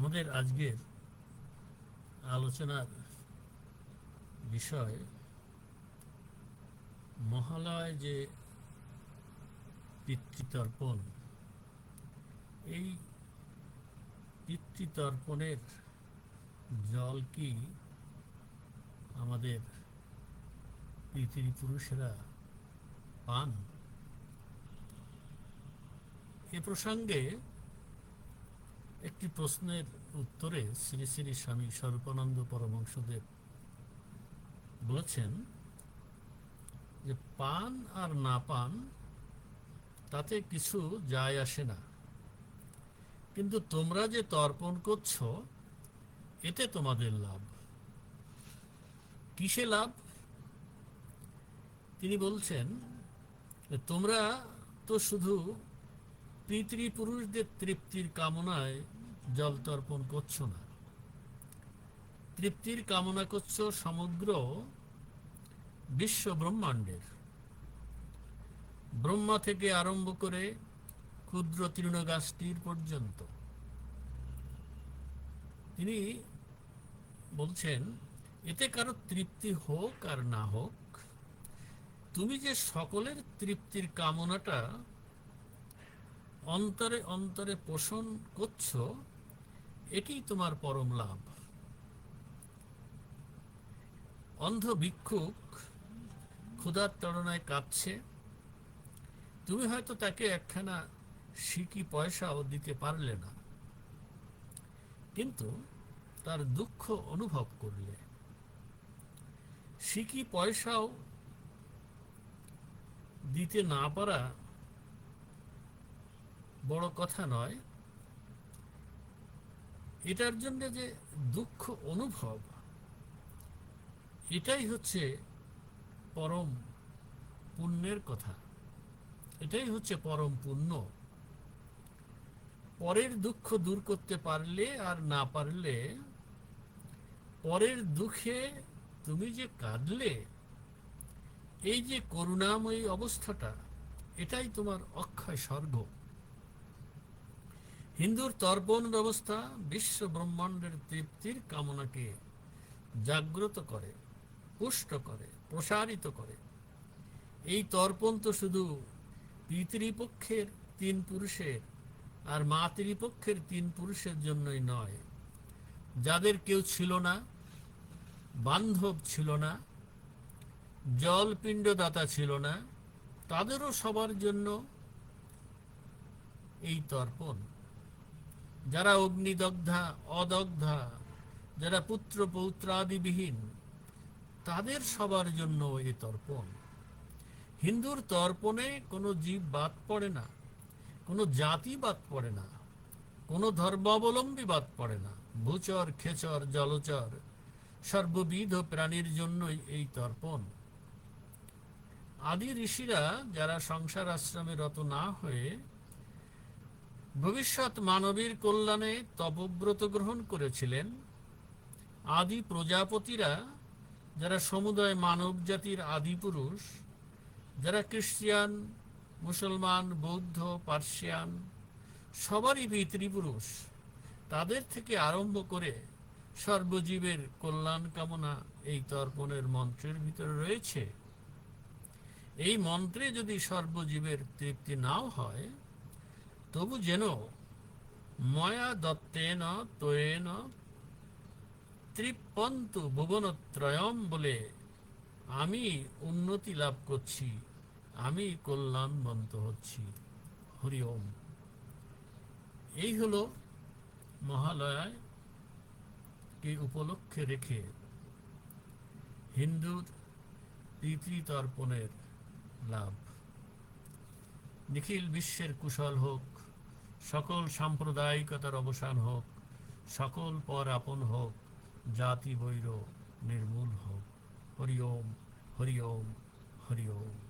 আমাদের আজকের আলোচনার বিষয় মহালয় যে পিতৃতর্পণ, এই পিতৃতর্পণের জল কি আমাদের পিতৃপুরুষেরা পান? এ প্রসঙ্গে একটি প্রশ্নের উত্তরে শ্রী শ্রী স্বামী স্বরূপানন্দ পরমংশদেব বলেছেন যে পান আর না পান, তাতে কিছু যায় আসে না। কিন্তু তোমরা যে তর্পণ করছ, এতে তোমাদের লাভ। কিসে লাভ? তিনি বলছেন, তোমরা তো শুধু পিতৃপুরুষদের তৃপ্তির কামনায় জল তর্পণ করছ না। তৃপ্তির কামনা করছ সমগ্র বিশ্ব ব্রহ্মাণ্ডের ব্রহ্মা থেকে আরম্ভ করে ক্ষুদ্র তৃণগাছটির পর্যন্ত। তিনি বলছেন, এতে কারও তৃপ্তি হোক আর না হোক, তুমি যে সকলের তৃপ্তির কামনাটা অন্তরে অন্তরে পোষণ করছ এটি তোমার পরম লাভ। অন্ধ ভিক্ষুক ক্ষুধার তড়নায় কাঁদছে। তুমি হয়তো তাকে একখানা সিকি পয়সাও দিতে পারলে না। কিন্তু তার দুঃখ অনুভব করলে। সিকি পয়সাও দিতে না পারা বড় কথা নয়। এটার জন্য যে দুঃখ অনুভব, এটাই হচ্ছে পরম পুণ্যের কথা। এটাই হচ্ছে পরম পুণ্য। পরের দুঃখ দূর করতে পারলে আর না পারলে, পরের দুঃখে তুমি যে কাঁদলে, এই যে করুণাময়ী অবস্থাটা, এটাই তোমার অক্ষয় স্বর্গ। হিন্দুর তর্পণ ব্যবস্থা বিশ্ব ব্রহ্মাণ্ডের তৃপ্তির কামনাকে জাগ্রত করে, পুষ্ট করে, প্রসারিত করে। এই তর্পণ তো শুধু পিতৃপক্ষের তিন পুরুষের আর মাতৃপক্ষের তিন পুরুষের জন্যই নয়। যাদের কেউ ছিল না, বান্ধব ছিল না, জলপিণ্ডদাতা ছিল না, তাদেরও সবার জন্য এই তর্পণ। যারা অগ্নিদগ্ধা, অদগ্ধা, যারা পুত্র পৌত্রাদিবিহীন, তাদের সবার জন্য এই তর্পণ। হিন্দুর তর্পণে কোনো জীব বাদ পড়ে না, কোনো জাতি বাদ পড়ে না, কোনো ধর্মাবলম্বী বাদ পড়ে না। ভূচর, খেচর, জলচর, সর্ববিধ প্রাণীর জন্যই এই তর্পণ। আদি ঋষিরা যারা সংসার আশ্রমে রত না হয়ে ভবিষ্যৎ মানবীর কল্যাণে তপব্রত গ্রহণ করেছিলেন আদি প্রজাপতিরা, যারা সমুদয় মানব জাতির আদি যারা খ্রিস্টিয়ান মুসলমান, বৌদ্ধ, পার্সিয়ান, সবারই পিতৃপুরুষ তাদের থেকে আরম্ভ করে সর্বজীবের কল্যাণ কামনা এই তর্পণের মন্ত্রের ভিতরে রয়েছে। এই মন্ত্রে যদি সর্বজীবের তৃপ্তি নাও হয় তবু যেন ময়া দত্তেন তোয়েন তৃপ্পন্তু ভুবনত্রয়ম বলে আমি উন্নতি লাভ করছি, আমি কল্যাণবন্ত হচ্ছি। হরি ওম এই হলো মহালয়ায় কে উপলক্ষে রেখে হিন্দুর পিতৃতর্পণের লাভ। নিখিল বিশ্বের কুশল হোক, সকল সাম্প্রদায়িকতার অবসান হোক, সকল পর আপন হোক, জাতি বৈর নির্মূল হোক। হরি ওম হরি ওম হরি ওম।